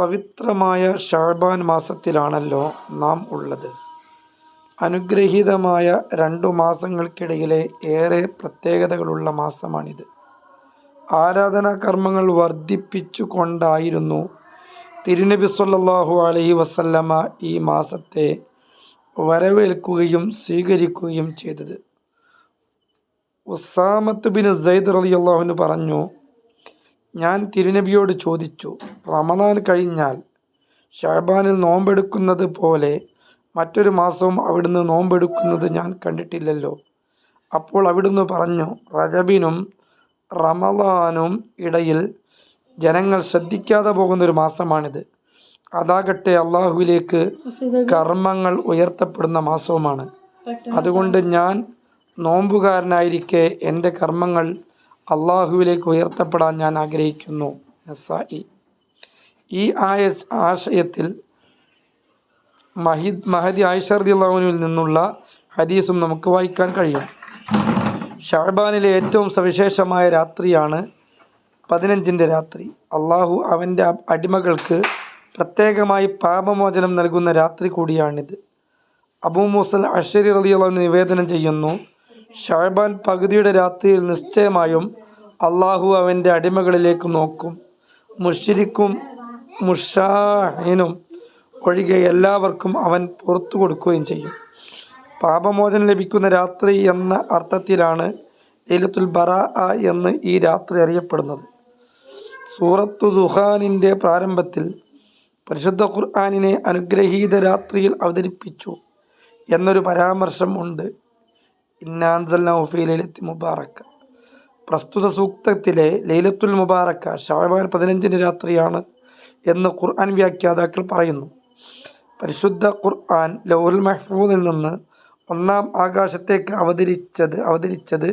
പവിത്രമായ ഷാബാൻ മാസത്തിലാണല്ലോ നാം ഉള്ളത്. അനുഗ്രഹീതമായ രണ്ടു മാസങ്ങൾക്കിടയിലെ ഏറെ പ്രത്യേകതകളുള്ള മാസമാണിത്. ആരാധനാ കർമ്മങ്ങൾ വർദ്ധിപ്പിച്ചു കൊണ്ടായിരുന്നു തിരുനബി സല്ലാഹു അലഹി വസല്ലമ ഈ മാസത്തെ വരവേൽക്കുകയും സ്വീകരിക്കുകയും ചെയ്തത്. ഉസാമത്ത് ബിൻ സയ്ദ് റളിയല്ലാഹു അൻഹു പറഞ്ഞു, ഞാൻ തിരുനബിയോട് ചോദിച്ചു, റമദാൻ കഴിഞ്ഞാൽ ശഅബാനിൽ നോമ്പെടുക്കുന്നത് പോലെ മറ്റൊരു മാസവും അവിടുന്ന് നോമ്പെടുക്കുന്നത് ഞാൻ കണ്ടിട്ടില്ലല്ലോ. അപ്പോൾ അവിടുന്ന് പറഞ്ഞു, റജബിനും റമദാനും ഇടയിൽ ജനങ്ങൾ ശ്രദ്ധിക്കാതെ പോകുന്ന ഒരു മാസമാണിത്. അതാകട്ടെ അള്ളാഹുവിലേക്ക് കർമ്മങ്ങൾ ഉയർത്തപ്പെടുന്ന മാസവുമാണ്. അതുകൊണ്ട് ഞാൻ നോമ്പുകാരനായിരിക്കെ എന്റെ കർമങ്ങൾ അല്ലാഹുവിലേക്ക് ഉയർത്തപ്പെടാൻ ഞാൻ ആഗ്രഹിക്കുന്നു. നസായി ഈ ആയ ആശയത്തിൽ മഹിദ് മഹദി ആയിഷ റളിയല്ലാഹു അൻഹയിൽ നിന്നുള്ള ഹദീസും നമുക്ക് വായിക്കാൻ കഴിയും. ഷാബാനിലെ ഏറ്റവും സവിശേഷമായ രാത്രിയാണ് പതിനഞ്ചിന്റെ രാത്രി. അള്ളാഹു അവന്റെ അടിമകൾക്ക് പ്രത്യേകമായി പാപമോചനം നൽകുന്ന രാത്രി കൂടിയാണിത്. അബൂ മൂസൽ അഷരി അൻഹു നിവേദനം ചെയ്യുന്നു, ഷാബാൻ പകുതിയുടെ രാത്രിയിൽ നിശ്ചയമായും അല്ലാഹു അവന്റെ അടിമകളിലേക്ക് നോക്കും. മുഷിരിക്കും മുഷാഹിനും ഒഴികെ എല്ലാവർക്കും അവൻ പുറത്തു കൊടുക്കുകയും ചെയ്യും. പാപമോചനം ലഭിക്കുന്ന രാത്രി എന്ന അർത്ഥത്തിലാണ് ലൈലത്തുൽ ബറ എന്ന് ഈ രാത്രി അറിയപ്പെടുന്നത്. സൂറത്തു ദുഹാനിന്റെ പ്രാരംഭത്തിൽ പരിശുദ്ധ ഖുർആാനിനെ അനുഗ്രഹീത രാത്രിയിൽ അവതരിപ്പിച്ചു എന്നൊരു പരാമർശം ഉണ്ട്. ഇന്നാൻസൽ നൗഫി ലൈലത്തി ലൈലത്തിൻ മുബാറക. പ്രസ്തുത സൂക്തത്തിലെ ലൈലത്തുൽ മുബാറക്ക ശഅബാൻ പതിനഞ്ചിന് രാത്രിയാണ് എന്ന് ഖുർആൻ വ്യാഖ്യാതാക്കൾ പറയുന്നു. പരിശുദ്ധ ഖുർആൻ ലൗൽ മെഹ്ഫൂദിൽ നിന്ന് ഒന്നാം ആകാശത്തേക്ക് അവതരിച്ചത് അവതരിച്ചത്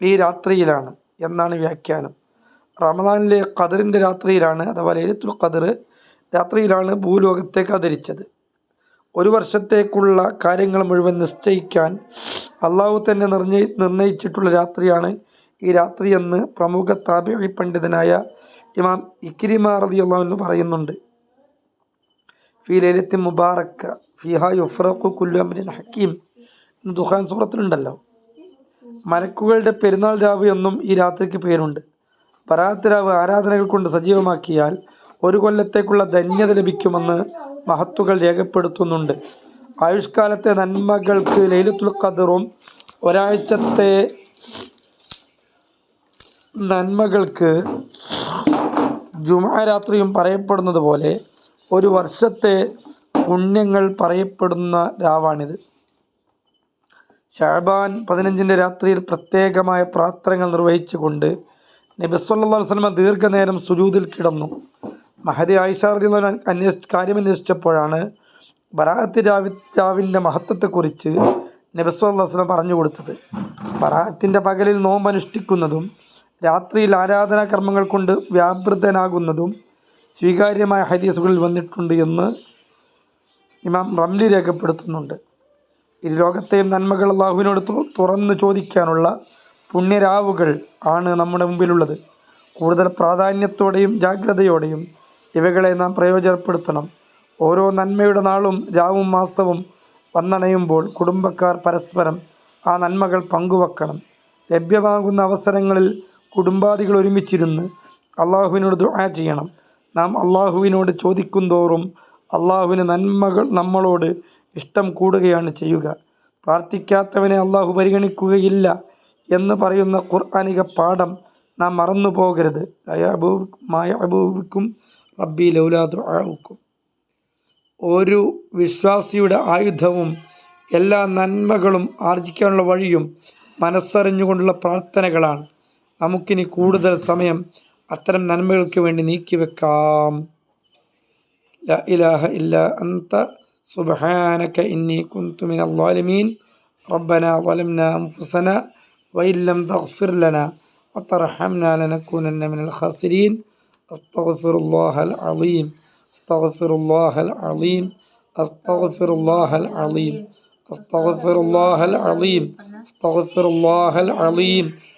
ഈ രാത്രിയിലാണ് എന്നാണ് വ്യാഖ്യാനം. റമദാനിലെ ഖദറിന്റെ രാത്രിയിലാണ് അഥവാ ലൈലത്തുൽ ഖദ്ർ രാത്രിയിലാണ് ഭൂലോകത്തേക്ക് അവതരിച്ചത്. ഒരു വർഷത്തേക്കുള്ള കാര്യങ്ങൾ മുഴുവൻ നിശ്ചയിക്കാൻ അള്ളാഹു തന്നെ നിർണയി നിർണയിച്ചിട്ടുള്ള രാത്രിയാണ് ഈ രാത്രിയെന്ന് പ്രമുഖ താബിഈ പണ്ഡിതനായ ഇമാം ഇക്രിമ റളിയല്ലാഹു അൻഹു പറയുന്നുണ്ട്. ഫീ ലൈലത്തിൻ മുബാറക ഫീഹാ യുഫറഖു കുല്ലു അംരിൻ ഹകീം എന്ന് ദുഖാൻ സൂറത്തിലുണ്ടല്ലോ. മലക്കുകളുടെ പെരുന്നാൾ രാവ് എന്നും ഈ രാത്രിക്ക് പേരുണ്ട്. ബറാഅത്ത് രാവ് ആരാധനകൾ കൊണ്ട് സജീവമാക്കിയാൽ ഒരു കൊല്ലത്തേക്കുള്ള ധന്യത ലഭിക്കുമെന്ന് മഹത്തുകൾ രേഖപ്പെടുത്തുന്നുണ്ട്. ആയുഷ്കാലത്തെ നന്മകൾക്ക് ലൈലത്തുൽ ഖദറും ഒരാഴ്ചത്തെ നന്മകൾക്ക് ജുമുഅ രാത്രിയും പറയപ്പെടുന്നതുപോലെ ഒരു വർഷത്തെ പുണ്യങ്ങൾ പറയപ്പെടുന്ന രാവാണിത്. ഷാബാൻ പതിനഞ്ചിന്റെ രാത്രിയിൽ പ്രത്യേകമായ പ്രാർത്ഥനകൾ നിർവഹിച്ചുകൊണ്ട് നബി വസ്ലമ ദീർഘനേരം സുജൂതിൽ കിടന്നു. മഹദി ആയിഷ അന്വേഷി കാര്യം കാര്യമന്വേഷിച്ചപ്പോഴാണ് ബറാഅത്ത് രാവിന്റെ മഹത്വത്തെക്കുറിച്ച് നബി വസ്ലം പറഞ്ഞു കൊടുത്തത്. ബറാഅത്തിന്റെ പകലിൽ നോമ്പനുഷ്ഠിക്കുന്നതും രാത്രിയിൽ ആരാധനാകർമങ്ങൾ കൊണ്ട് വ്യാപൃതനാകുന്നതും സ്വീകാര്യമായ ഹദീസുകളിൽ വന്നിട്ടുണ്ട് എന്ന് ഇമാം റംലി രേഖപ്പെടുത്തുന്നുണ്ട്. ഈ ഇരുലോകത്തെയും നന്മകൾ അള്ളാഹുവിനോട് തുറന്ന് ചോദിക്കാനുള്ള പുണ്യരാവുകൾ ആണ് നമ്മുടെ മുമ്പിലുള്ളത്. കൂടുതൽ പ്രാധാന്യത്തോടെയും ജാഗ്രതയോടെയും ഇവകളെ നാം പ്രയോജനപ്പെടുത്തണം. ഓരോ നന്മയുടെ നാളും രാവും മാസവും വന്നണയുമ്പോൾ കുടുംബക്കാർ പരസ്പരം ആ നന്മകൾ പങ്കുവെക്കണം. ലഭ്യമാകുന്ന അവസരങ്ങളിൽ കുടുംബാദികൾ ഒരുമിച്ചിരുന്ന് അള്ളാഹുവിനോട് ദുആ ചെയ്യണം. നാം അല്ലാഹുവിനോട് ചോദിക്കുന്തോറും നന്മകൾ നമ്മളോട് ഇഷ്ടം കൂടുകയാണ് ചെയ്യുക. പ്രാർത്ഥിക്കാത്തവനെ അള്ളാഹു പരിഗണിക്കുകയില്ല എന്ന് പറയുന്ന ഖുർആനിക പാഠം നാം മറന്നു പോകരുത് യഅ്ബഉ ബിക്കും റബ്ബി ലൗലാ ദുആഉക്കും. ഒരു വിശ്വാസിയുടെ ആയുധവും എല്ലാ നന്മകളും ആർജിക്കാനുള്ള വഴിയും മനസ്സറിഞ്ഞുകൊണ്ടുള്ള പ്രാർത്ഥനകളാണ്. നമുക്കിനി കൂടുതൽ സമയം അത്തരം നന്മകൾക്ക് വേണ്ടി നീക്കിവെക്കാം. ലാ ഇലാഹ ഇല്ലാ അൻത സുബ്ഹാനക ഇന്നി കുൻതു മിനൽ ളാലിമീൻ. റബ്ബനാ ളലംനാ അൻഫുസനാ വഇൻ ലം തഗ്ഫിർ ലനാ വതർഹംനാ ലനകൂനന്ന മിനൽ ഖാസിരീൻ. അസ്തഗ്ഫിറുല്ലാഹൽ അളീം അസ്തഗ്ഫിറുല്ലാഹൽ അളീം അസ്തഗ്ഫിറുല്ലാഹൽ അളീം അസ്തഗ്ഫിറുല്ലാഹൽ അളീം അസ്തഗ്ഫിറുല്ലാഹൽ അളീം അസ്തഗ്ഫിറുല്ലാഹൽ അളീം അസ്തഗ്ഫിറുല്ലാഹൽ അളീം